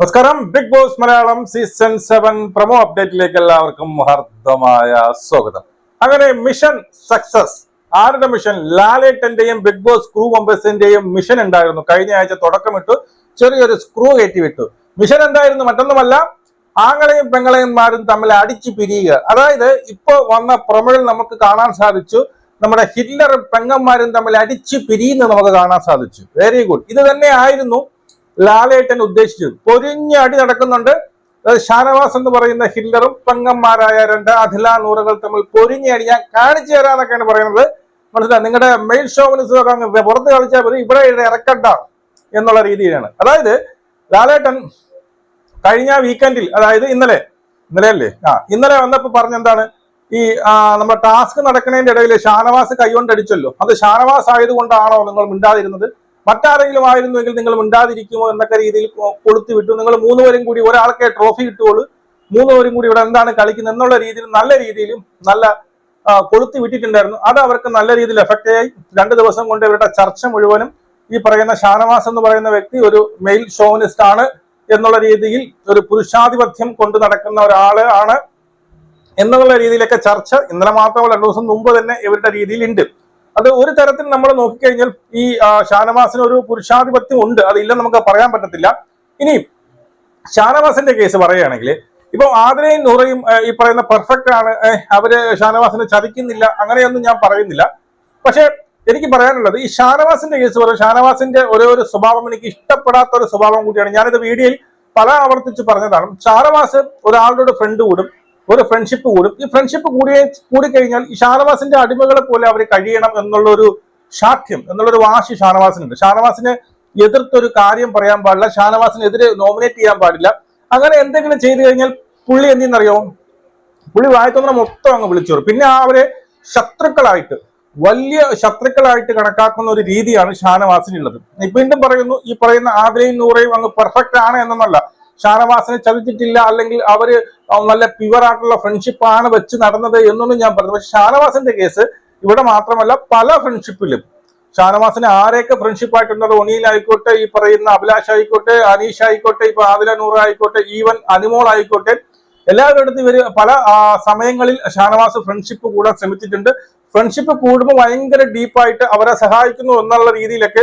നമസ്കാരം. Bigg Boss Malayalam season seven promo അപ്ഡേറ്റിലേക്ക് എല്ലാവർക്കും ഹർദ്ദമായ സ്വാഗതം. അങ്ങനെ മിഷൻ സക്സസ്. ആരുടെ മിഷൻ? ലാലേട്ടന്റെയും ബിഗ് ബോസ് ക്രൂ മെമ്പേഴ്സിന്റെയും മിഷൻ ഉണ്ടായിരുന്നു. കഴിഞ്ഞ ആഴ്ച തുടക്കമിട്ടു. ചെറിയൊരു സ്ക്രൂ കയറ്റി വിട്ടു മിഷൻ എന്തായിരുന്നു? മറ്റൊന്നുമല്ല ആങ്ങളെയും പെങ്ങളെയുംമാരും തമ്മിൽ അടിച്ചു പിരിയുക. അതായത് ഇപ്പോ വന്ന പ്രൊമോയിൽ നമുക്ക് കാണാൻ സാധിച്ചു. നമ്മുടെ ഹിറ്റ്ലറും പെങ്ങന്മാരും തമ്മിൽ അടിച്ചു പിരിയുന്നത് നമുക്ക് കാണാൻ സാധിച്ചു. വെരി ഗുഡ് ഇത് തന്നെ ആയിരുന്നു ലാലേട്ടൻ ഉദ്ദേശിച്ചത് പൊരിഞ്ഞ അടി നടക്കുന്നുണ്ട്. ഷാനവാസ് എന്ന് പറയുന്ന ഹില്ലറും പെങ്ങന്മാരായ രണ്ട് അഖില നൂറുകൾ തമ്മിൽ പൊരിഞ്ഞ അടി ഞാൻ കാണിച്ചു തരാന്നൊക്കെയാണ് പറയുന്നത്. മനസ്സിലായി? നിങ്ങളുടെ മെയിൽ ഷോവിനിസം അങ്ങ് പുറത്ത് കളിച്ചാൽ മതി. ഇവിടെ ഇറക്കണ്ട എന്നുള്ള രീതിയിലാണ്. അതായത് ലാലേട്ടൻ കഴിഞ്ഞ വീക്കെൻഡിൽ അതായത് ഇന്നലെ ഇന്നലെ അല്ലേ? ആ ഇന്നലെ വന്നപ്പോ പറഞ്ഞെന്താണ്? ഈ നമ്മുടെ ടാസ്ക് നടക്കുന്നതിന്റെ ഇടയിൽ ഷാനവാസ് കൈകൊണ്ടടിച്ചല്ലോ അത് ഷാനവാസ് ആയതുകൊണ്ടാണോ നിങ്ങൾ മിണ്ടാതിരുന്നത്? മറ്റാരെങ്കിലും ആയിരുന്നുവെങ്കിൽ നിങ്ങൾ മിണ്ടാതിരിക്കുമോ എന്നൊക്കെ രീതിയിൽ കൊടുത്തു വിട്ടു. നിങ്ങൾ മൂന്നുപേരും കൂടി ഒരാൾക്കേ ട്രോഫി കിട്ടുകയുള്ളൂ. മൂന്നുപേരും കൂടി ഇവിടെ എന്താണ് കളിക്കുന്നത് എന്നുള്ള രീതിയിൽ നല്ല രീതിയിലും നല്ല കൊളുത്തി വിട്ടിട്ടുണ്ടായിരുന്നു. അത് അവർക്ക് നല്ല രീതിയിൽ എഫക്റ്റ് ആയി. രണ്ട് ദിവസം കൊണ്ട് ഇവരുടെ ചർച്ച മുഴുവനും ഈ പറയുന്ന ഷാനവാസ് എന്ന് പറയുന്ന വ്യക്തി ഒരു മെയിൽ ഷോവനിസ്റ്റ് ആണ് എന്നുള്ള രീതിയിൽ ഒരു പുരുഷാധിപത്യം കൊണ്ട് നടക്കുന്ന ഒരാൾ ആണ് എന്നുള്ള രീതിയിലൊക്കെ ചർച്ച ഇന്നലെ മാത്രമല്ല രണ്ടു ദിവസം മുമ്പ് തന്നെ ഇവരുടെ രീതിയിൽ ഉണ്ട് അത് ഒരു തരത്തിൽ നമ്മൾ നോക്കിക്കഴിഞ്ഞാൽ ഈ ഷാനവാസിന് ഒരു പുരുഷാധിപത്യം ഉണ്ട്. അതില്ലെന്ന് നമുക്ക് പറയാൻ പറ്റത്തില്ല. ഇനി ഷാനവാസിന്റെ കേസ് പറയുകയാണെങ്കിൽ ഇപ്പൊ ആതിരയും നൂറയും ഈ പറയുന്ന പെർഫെക്റ്റ് ആണ്. അവർ ഷാനവാസിനെ ചതിക്കുന്നില്ല. അങ്ങനെയൊന്നും ഞാൻ പറയുന്നില്ല. പക്ഷെ എനിക്ക് പറയാനുള്ളത് ഈ ഷാനവാസിന്റെ കേസ് പറയും ഷാനവാസിന്റെ ഓരോ ഒരു സ്വഭാവം എനിക്ക് ഇഷ്ടപ്പെടാത്ത ഒരു സ്വഭാവം കൂടിയാണ്. ഞാനിത് വീഡിയോയിൽ പല ആവർത്തിച്ച് പറഞ്ഞതാണ്. ഷാനവാസ് ഒരാളുടെ ഫ്രണ്ട് കൂടും. ഒരു ഫ്രണ്ട്ഷിപ്പ് കൂടും. ഈ ഫ്രണ്ട്ഷിപ്പ് കൂടിയ കൂടിക്കഴിഞ്ഞാൽ ഈ ഷാനവാസിന്റെ അടിമകളെ പോലെ അവർ കഴിയണം എന്നുള്ളൊരു ശാഠ്യം എന്നുള്ളൊരു വാശി ഷാനവാസിനുണ്ട്. ഷാനവാസിനെ എതിർത്തൊരു കാര്യം പറയാൻ പാടില്ല. ഷാനവാസിനെതിരെ നോമിനേറ്റ് ചെയ്യാൻ പാടില്ല. അങ്ങനെ എന്തെങ്കിലും ചെയ്തു കഴിഞ്ഞാൽ പുള്ളി എന്തിന്നറിയോ? പുള്ളി വായത്തോന്നെ മൊത്തം അങ്ങ് വിളിച്ചു. പിന്നെ അവരെ ശത്രുക്കളായിട്ട് വലിയ ശത്രുക്കളായിട്ട് കണക്കാക്കുന്ന ഒരു രീതിയാണ് ഷാനവാസിനുള്ളത്. വീണ്ടും പറയുന്നു ഈ പറയുന്ന ആതിരയും നൂറയും അങ്ങ് പെർഫെക്റ്റ് ആണ് എന്നല്ല ഷാനവാസിനെ ചതിച്ചിട്ടില്ല അല്ലെങ്കിൽ അവർ നല്ല പ്യുവർ ആയിട്ടുള്ള ഫ്രണ്ട്ഷിപ്പാണ് വെച്ച് നടന്നത് എന്നൊന്നും ഞാൻ പറഞ്ഞു. പക്ഷെ ഷാനവാസിന്റെ കേസ് ഇവിടെ മാത്രമല്ല പല ഫ്രണ്ട്ഷിപ്പിലും ഷാനവാസിന് ആരെയൊക്കെ ഫ്രണ്ട്ഷിപ്പ് ആയിട്ടുണ്ടോ? ഒനിയിൽ ആയിക്കോട്ടെ ഈ പറയുന്ന അഭിലാഷ് ആയിക്കോട്ടെ അനീഷ് ആയിക്കോട്ടെ ഇപ്പൊ ആദില നൂർ ആയിക്കോട്ടെ ഈവൻ അനുമോൾ ആയിക്കോട്ടെ എല്ലാവരുടെ അടുത്ത് ഇവർ പല സമയങ്ങളിൽ ഷാനവാസ് ഫ്രണ്ട്ഷിപ്പ് കൂടാൻ ശ്രമിച്ചിട്ടുണ്ട്. ഫ്രണ്ട്ഷിപ്പ് കൂടുമ്പോൾ ഭയങ്കര ഡീപ്പായിട്ട് അവരെ സഹായിക്കുന്നു എന്നുള്ള രീതിയിലൊക്കെ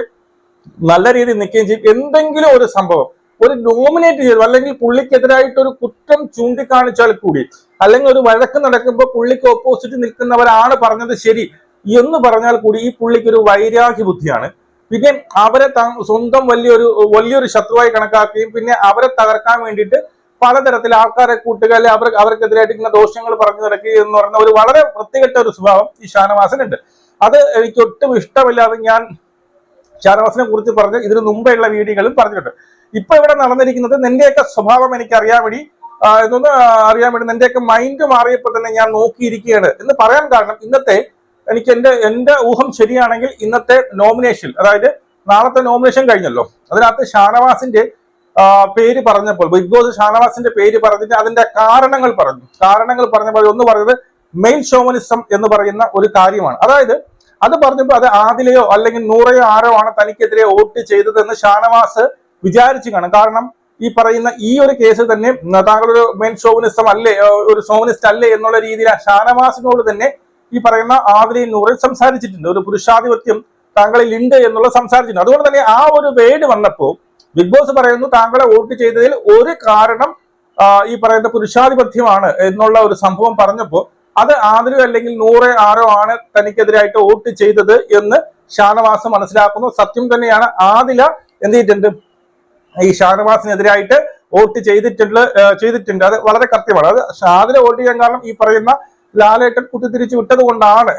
നല്ല രീതിയിൽ നിൽക്കുകയും ചെയ്യും. എന്തെങ്കിലും ഒരു സംഭവം ഒരു ഡോമിനേറ്റ് ചെയ്തു. അല്ലെങ്കിൽ പുള്ളിക്കെതിരായിട്ട് ഒരു കുറ്റം ചൂണ്ടിക്കാണിച്ചാൽ കൂടി അല്ലെങ്കിൽ ഒരു വഴക്ക് നടക്കുമ്പോൾ പുള്ളിക്ക് ഓപ്പോസിറ്റ് നിൽക്കുന്നവരാണ് പറഞ്ഞത് ശരി എന്ന് പറഞ്ഞാൽ കൂടി ഈ പുള്ളിക്ക് ഒരു വൈരാഗ്യ ബുദ്ധിയാണ് പിന്നെ അവരെ സ്വന്തം വലിയൊരു വലിയൊരു ശത്രുവായി കണക്കാക്കുകയും പിന്നെ അവരെ തകർക്കാൻ വേണ്ടിയിട്ട് പലതരത്തിൽ ആൾക്കാരെ കൂട്ടുക അല്ലെ അവർ അവർക്കെതിരായിട്ട് ഇങ്ങനെ ദോഷങ്ങൾ പറഞ്ഞു നടക്കുക എന്ന് പറയുന്ന ഒരു വളരെ വൃത്തികെട്ട ഒരു സ്വഭാവം ഈ ഷാനവാസനുണ്ട്. അത് എനിക്ക് ഒട്ടും ഇഷ്ടമില്ലാതെ ഞാൻ ഷാനവാസിനെ കുറിച്ച് പറഞ്ഞ് ഇതിനു മുമ്പെയുള്ള വീഡിയോകളും പറഞ്ഞിട്ടുണ്ട്. ഇപ്പൊ ഇവിടെ നടന്നിരിക്കുന്നത് നിന്റെയൊക്കെ സ്വഭാവം എനിക്ക് അറിയാൻ വേണ്ടി ഇതൊന്ന് അറിയാൻ വേണ്ടി നിന്റെയൊക്കെ മൈൻഡ് മാറിയപ്പോൾ തന്നെ ഞാൻ നോക്കിയിരിക്കുകയാണ്. എന്ന് പറയാൻ കാരണം ഇന്നത്തെ എനിക്ക് എന്റെ എന്റെ ഊഹം ശരിയാണെങ്കിൽ ഇന്നത്തെ നോമിനേഷൻ അതായത് നാളത്തെ നോമിനേഷൻ കഴിഞ്ഞല്ലോ. അതിനകത്ത് ഷാനവാസിന്റെ പേര് പറഞ്ഞപ്പോൾ ബിഗ് ബോസ് ഷാനവാസിന്റെ പേര് പറഞ്ഞിട്ട് അതിന്റെ കാരണങ്ങൾ പറഞ്ഞു. കാരണങ്ങൾ പറഞ്ഞപ്പോൾ ഒന്ന് പറഞ്ഞത് മെയിൻ ഷോമനിസം എന്ന് പറയുന്ന ഒരു കാര്യമാണ്. അതായത് അത് പറഞ്ഞപ്പോൾ അത് ആദിലയോ അല്ലെങ്കിൽ നൂറയോ ആരോ ആണ് തനിക്കെതിരെ വോട്ട് ചെയ്തതെന്ന് ഷാനവാസ് വിചാരിച്ചു കാണും. കാരണം ഈ പറയുന്ന ഈ ഒരു കേസ് തന്നെ താങ്കളൊരു മെയിൻ ഷോവനിസം അല്ലേ ഒരു ഷോവനിസ്റ്റ് അല്ലേ എന്നുള്ള രീതിയിൽ ഷാനവാസിനോട് തന്നെ ഈ പറയുന്ന ആദിലയും നൂറിൽ സംസാരിച്ചിട്ടുണ്ട്. ഒരു പുരുഷാധിപത്യം താങ്കളിൽ ഉണ്ട് എന്നുള്ള സംസാരിച്ചിട്ടുണ്ട്. അതുകൊണ്ട് തന്നെ ആ ഒരു വേട് വന്നപ്പോൾ ബിഗ് ബോസ് പറയുന്നു താങ്കളെ വോട്ട് ചെയ്തതിൽ ഒരു കാരണം ഈ പറയുന്ന പുരുഷാധിപത്യമാണ് എന്നുള്ള ഒരു സംഭവം പറഞ്ഞപ്പോൾ അത് ആദിലും അല്ലെങ്കിൽ നൂറ് ആരോ ആണ് തനിക്കെതിരായിട്ട് വോട്ട് ചെയ്തത് എന്ന് ഷാനവാസ് മനസ്സിലാക്കുന്നു. സത്യം തന്നെയാണ്. ആദില എന്ത് ചെയ്തിട്ടുണ്ട്? ഈ ഷാനവാസിനെതിരായിട്ട് വോട്ട് ചെയ്തിട്ടുള്ള ചെയ്തിട്ടുണ്ട്. അത് വളരെ കൃത്യമാണ്. അത് ഷാദിനെ വോട്ട് ചെയ്യാൻ കാരണം ഈ പറയുന്ന ലാലേട്ടൻ കുത്തിത്തിരിച്ച് വിട്ടത് കൊണ്ടാണ്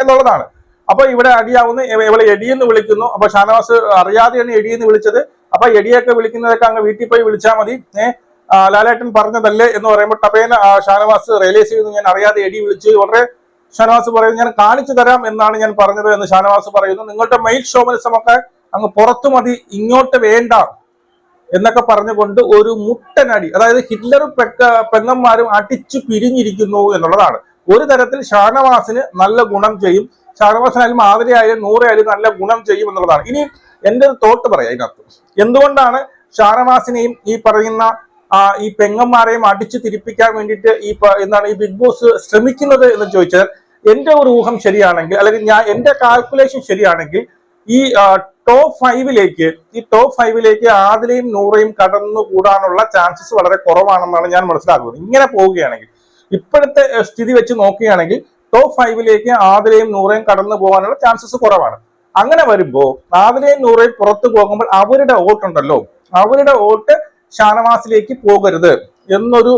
എന്നുള്ളതാണ്. അപ്പൊ ഇവിടെ അടിയാവുന്ന ഇവ- ഇവളെ എടിയെന്ന് വിളിക്കുന്നു. അപ്പൊ ഷാനവാസ് അറിയാതെയാണ് എടിയെന്ന് വിളിച്ചത്. അപ്പൊ എടിയൊക്കെ വിളിക്കുന്നതൊക്കെ അങ്ങ് വീട്ടിൽ പോയി വിളിച്ചാൽ മതി. ലാലേട്ടൻ പറഞ്ഞതല്ലേ എന്ന് പറയുമ്പോൾ ടപേന ഷാനവാസ് റിയലൈസ് ചെയ്യുന്നു. ഞാൻ അറിയാതെ എടി വിളിച്ചു. വളരെ ഷാനവാസ് പറയുന്നു ഞാൻ കാണിച്ചു തരാം എന്നാണ് ഞാൻ പറഞ്ഞത് എന്ന് ഷാനവാസ് പറയുന്നു. നിങ്ങളുടെ മെയിൽ ഷോമനിസമൊക്കെ അങ്ങ് പുറത്തു മതി. ഇങ്ങോട്ട് വേണ്ട. എന്നൊക്കെ പറഞ്ഞുകൊണ്ട് ഒരു മുട്ടനടി അതായത് ഹിറ്റ്ലർ പെങ്ങന്മാരും അടിച്ചു പിരിഞ്ഞിരിക്കുന്നു എന്നുള്ളതാണ്. ഒരു തരത്തിൽ ഷാനവാസിന് നല്ല ഗുണം ചെയ്യും. ഷാനവാസിനായാലും മാതിരിയായാലും നൂറായാലും നല്ല ഗുണം ചെയ്യും എന്നുള്ളതാണ്. ഇനി എന്റെ ഒരു തോട്ട് പറയാം ഇതിനകത്ത് എന്തുകൊണ്ടാണ് ഷാനവാസിനെയും ഈ പറയുന്ന ഈ പെങ്ങന്മാരെയും അടിച്ചു തിരിപ്പിക്കാൻ വേണ്ടിയിട്ട് ഈ എന്താണ് ഈ ബിഗ് ബോസ് ശ്രമിക്കുന്നത് എന്ന് ചോദിച്ചാൽ എന്റെ ഒരു ഊഹം ശരിയാണെങ്കിൽ അല്ലെങ്കിൽ ഞാൻ എന്റെ കാൽക്കുലേഷൻ ശരിയാണെങ്കിൽ ഈ ടോപ്പ് ഫൈവിലേക്ക് ഈ ടോപ്പ് ഫൈവിലേക്ക് ആദിലയും നൂറയും കടന്നുകൂടാനുള്ള ചാൻസസ് വളരെ കുറവാണെന്നാണ് ഞാൻ മനസ്സിലാക്കുന്നത്. ഇങ്ങനെ പോവുകയാണെങ്കിൽ ഇപ്പോഴത്തെ സ്ഥിതി വെച്ച് നോക്കുകയാണെങ്കിൽ ടോപ്പ് ഫൈവിലേക്ക് ആദിലയും നൂറയും കടന്നു പോകാനുള്ള ചാൻസസ് കുറവാണ്. അങ്ങനെ വരുമ്പോൾ ആദിലയും നൂറയും പുറത്തു പോകുമ്പോൾ അവരുടെ വോട്ട് ഉണ്ടല്ലോ? അവരുടെ വോട്ട് ഷാനവാസിലേക്ക് പോകരുത് എന്നൊരു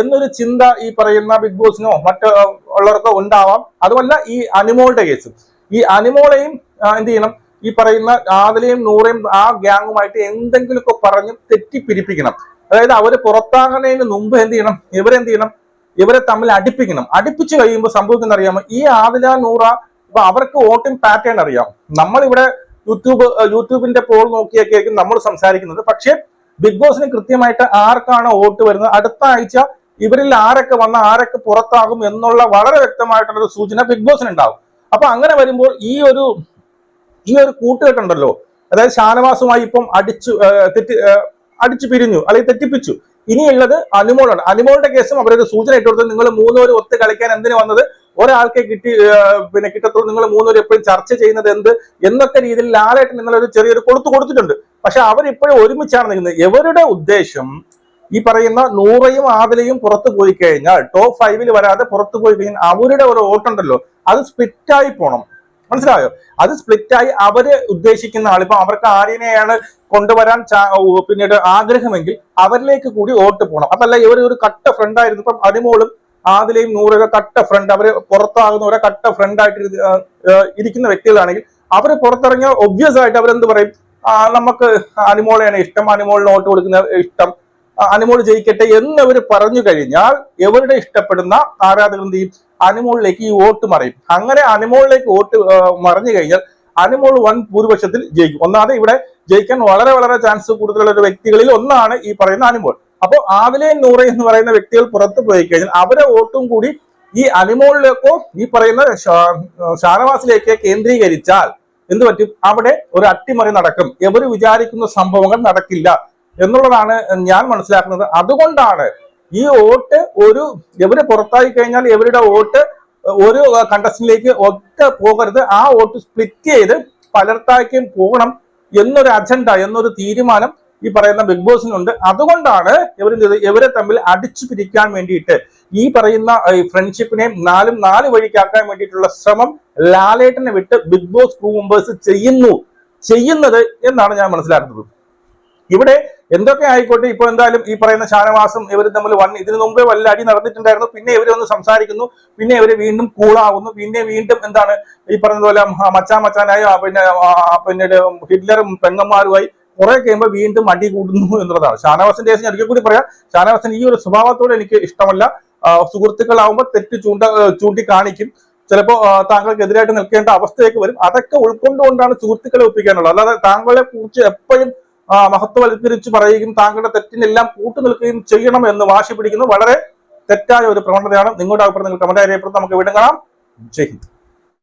എന്നൊരു ചിന്ത ഈ പറയുന്ന ബിഗ് ബോസിനോ മറ്റ് ഉള്ളവർക്കോ ഉണ്ടാവാം. അതുമല്ല ഈ അനിമോളുടെ കേസ് ഈ അനിമോളെയും എന്ത് ചെയ്യണം? ഈ പറയുന്ന ആദിലയും നൂറയും ആ ഗ്യാങ്ങുമായിട്ട് എന്തെങ്കിലുമൊക്കെ പറഞ്ഞ് തെറ്റിപ്പിരിപ്പിക്കണം. അതായത് അവർ പുറത്താകുന്നതിന് മുമ്പ് എന്ത് ചെയ്യണം? ഇവരെന്ത് ചെയ്യണം? ഇവരെ തമ്മിൽ അടുപ്പിക്കണം. അടുപ്പിച്ച് കഴിയുമ്പോൾ സംഭവിക്കുന്ന അറിയാമോ? ഈ ആദില നൂറ ഇപ്പൊ അവർക്ക് വോട്ടിംഗ് പാറ്റേൺ അറിയാം. നമ്മളിവിടെ യൂട്യൂബ് യൂട്യൂബിന്റെ പോൾ നോക്കിയൊക്കെ ആയിരിക്കും നമ്മൾ സംസാരിക്കുന്നത്. പക്ഷേ ബിഗ് ബോസിന് കൃത്യമായിട്ട് ആർക്കാണ് വോട്ട് വരുന്നത്? അടുത്ത ആഴ്ച ഇവരിൽ ആരൊക്കെ വന്ന ആരൊക്കെ പുറത്താകും എന്നുള്ള വളരെ വ്യക്തമായിട്ടുള്ള ഒരു സൂചന ബിഗ് ബോസിന് ഉണ്ടാവും അപ്പൊ അങ്ങനെ വരുമ്പോൾ ഈ ഒരു ഈ ഒരു കൂട്ടുകെട്ടുണ്ടല്ലോ അതായത് ഷാനവാസുമായി ഇപ്പം അടിച്ചു തെറ്റി അടിച്ചു പിരിഞ്ഞു അല്ലെങ്കിൽ തെറ്റിപ്പിച്ചു. ഇനിയുള്ളത് അനുമോളാണ്. അനുമോളുടെ കേസും അവരൊരു സൂചന ഇട്ട് കൊടുത്തത് നിങ്ങൾ മൂന്നുപേരും ഒത്ത് കളിക്കാൻ എന്തിനു വന്നത്? ഒരാൾക്ക് കിട്ടി പിന്നെ കിട്ടത്തുള്ളൂ. നിങ്ങൾ മൂന്നുപേരും എപ്പോഴും ചർച്ച ചെയ്യുന്നത് എന്ത്? എന്നൊക്കെ രീതിയിൽ ലാലേട്ടൻ നിങ്ങളൊരു ചെറിയൊരു കൊടുത്തു കൊടുത്തിട്ടുണ്ട്. പക്ഷെ അവരിപ്പോഴും ഒരുമിച്ചാണ് നിൽക്കുന്നത്. ഇവരുടെ ഉദ്ദേശം ഈ പറയുന്ന നൂറയും ആദിലയും പുറത്തു പോയി കഴിഞ്ഞാൽ ടോപ്പ് ഫൈവിൽ വരാതെ പുറത്തു പോയി കഴിഞ്ഞാൽ അവരുടെ ഒരു വോട്ടുണ്ടല്ലോ. അത് സ്പിറ്റായി പോണം. മനസ്സിലായോ? അത് സ്പ്ലിറ്റായി അവർ ഉദ്ദേശിക്കുന്ന ആൾ ഇപ്പൊ അവർക്ക് ആര്യനെയാണ് കൊണ്ടുവരാൻ പിന്നീട് ആഗ്രഹമെങ്കിൽ അവരിലേക്ക് കൂടി വോട്ട് പോകണം അതല്ല ഇവർ ഒരു കട്ട ഫ്രണ്ട് ആയിരുന്നു. ഇപ്പം അടിമോളും ആദിലയും നൂറൊക്കെ കട്ട ഫ്രണ്ട് അവർ പുറത്താകുന്നവരെ കട്ട ഫ്രണ്ട് ആയിട്ട് ഇരി- ആ, ആ, ഇരിക്കുന്ന വ്യക്തികളാണെങ്കിൽ അവർ പുറത്തിറങ്ങിയ ഒബ്വിയസ് ആയിട്ട് അവരെന്ത് പറയും? നമുക്ക് അനിമോളെയാണ് ഇഷ്ടം അനിമോളിന് വോട്ട് കൊടുക്കുന്ന ഇഷ്ടം അനിമോൾ ജയിക്കട്ടെ എന്നവർ പറഞ്ഞു കഴിഞ്ഞാൽ എവരുടെ ഇഷ്ടപ്പെടുന്ന ആരാധകർ അനിമോളിലേക്ക് ഈ വോട്ട് മറയും. അങ്ങനെ അനുമോളിലേക്ക് വോട്ട് മറിഞ്ഞു കഴിഞ്ഞാൽ അനുമോൾ വൻ ഭൂരിപക്ഷത്തിൽ ജയിക്കും. ഒന്നാമത് ഇവിടെ ജയിക്കാൻ വളരെ വളരെ ചാൻസ് കൂടുതലുള്ള ഒരു വ്യക്തികളിൽ ഒന്നാണ് ഈ പറയുന്ന അനുമോൾ അപ്പോൾ ആദിലെ നൂറ് എന്ന് പറയുന്ന വ്യക്തികൾ പുറത്തു പോയി കഴിഞ്ഞാൽ അവരെ വോട്ടും കൂടി ഈ അനുമോളിലേക്കോ ഈ പറയുന്ന ഷാനവാസിലേക്ക് കേന്ദ്രീകരിച്ചാൽ എന്ത് പറ്റും? അവിടെ ഒരു അട്ടിമറി നടക്കും. എവര് വിചാരിക്കുന്ന സംഭവങ്ങൾ നടക്കില്ല എന്നുള്ളതാണ് ഞാൻ മനസ്സിലാക്കുന്നത്. അതുകൊണ്ടാണ് ഈ വോട്ട് ഒരു എവര് പുറത്തായി കഴിഞ്ഞാൽ എവരുടെ വോട്ട് ഒരു കണ്ടസ്റ്റിലേക്ക് ഒക്കെ പോകരുത്. ആ വോട്ട് സ്പ്ലിറ്റ് ചെയ്ത് പലർത്താക്കും പോകണം എന്നൊരു അജണ്ട എന്നൊരു തീരുമാനം ഈ പറയുന്ന ബിഗ് ബോസിനുണ്ട് അതുകൊണ്ടാണ് ഇവർ ഇവരെ തമ്മിൽ അടിച്ചു പിരിക്കാൻ വേണ്ടിയിട്ട് ഈ പറയുന്ന ഫ്രണ്ട്ഷിപ്പിനെ നാലും നാല് വഴിക്കാക്കാൻ വേണ്ടിയിട്ടുള്ള ശ്രമം ലാലേട്ടനെ വിട്ട് ബിഗ് ബോസ് ക്രൂ മെമ്പേഴ്സ് ചെയ്യുന്നു. ചെയ്യുന്നത് എന്നാണ് ഞാൻ മനസ്സിലാക്കുന്നത്. ഇവിടെ എന്തൊക്കെ ആയിക്കോട്ടെ ഇപ്പൊ എന്തായാലും ഈ പറയുന്ന ഷാനവാസും ഇവർ തമ്മിൽ വൺ ഇതിനു മുമ്പേ വല്ല അടി നടന്നിട്ടുണ്ടായിരുന്നു. പിന്നെ ഇവർ ഒന്ന് സംസാരിക്കുന്നു. പിന്നെ ഇവർ വീണ്ടും കൂളാവുന്നു. പിന്നെ വീണ്ടും എന്താണ് ഈ പറഞ്ഞതുപോലെ പോലെ മച്ചാ മച്ചാനായി പിന്നെ പിന്നീട് ഹിറ്റ്ലറും പെങ്ങന്മാരുമായി കുറെ കഴിയുമ്പോൾ വീണ്ടും അടി കൂടുന്നു എന്നുള്ളതാണ്. ഷാനവാസിന്റെ കേസ് ഞാൻ ഒരിക്കൽ കൂടി പറയാം. ഷാനവാസിന് ഈ ഒരു സ്വഭാവത്തോട് എനിക്ക് ഇഷ്ടമല്ല. സുഹൃത്തുക്കളാവുമ്പോൾ തെറ്റ് ചൂണ്ട ചൂണ്ടി കാണിക്കും ചിലപ്പോ ആ, താങ്കൾക്കെതിരായിട്ട് നിൽക്കേണ്ട അവസ്ഥയൊക്കെ വരും. അതൊക്കെ ഉൾക്കൊണ്ടുകൊണ്ടാണ് സുഹൃത്തുക്കളെ ഒപ്പിക്കാനുള്ളത്. അല്ലാതെ താങ്കളെ കുറിച്ച് എപ്പോഴും മഹത്വവൽക്കരിച്ച് പറയുകയും താങ്കളുടെ തെറ്റിനെല്ലാം കൂട്ടു നിൽക്കുകയും ചെയ്യണം എന്ന് വാശി പിടിക്കുന്നത് വളരെ തെറ്റായ ഒരു പ്രവണതയാണ് നിങ്ങളുടെ അഭിപ്രായം നിങ്ങൾ കമന്റ് അറിയപ്പെടുന്നത് നമുക്ക് വീണ്ടും കാണാം. ജയ് ഹിന്ദ്.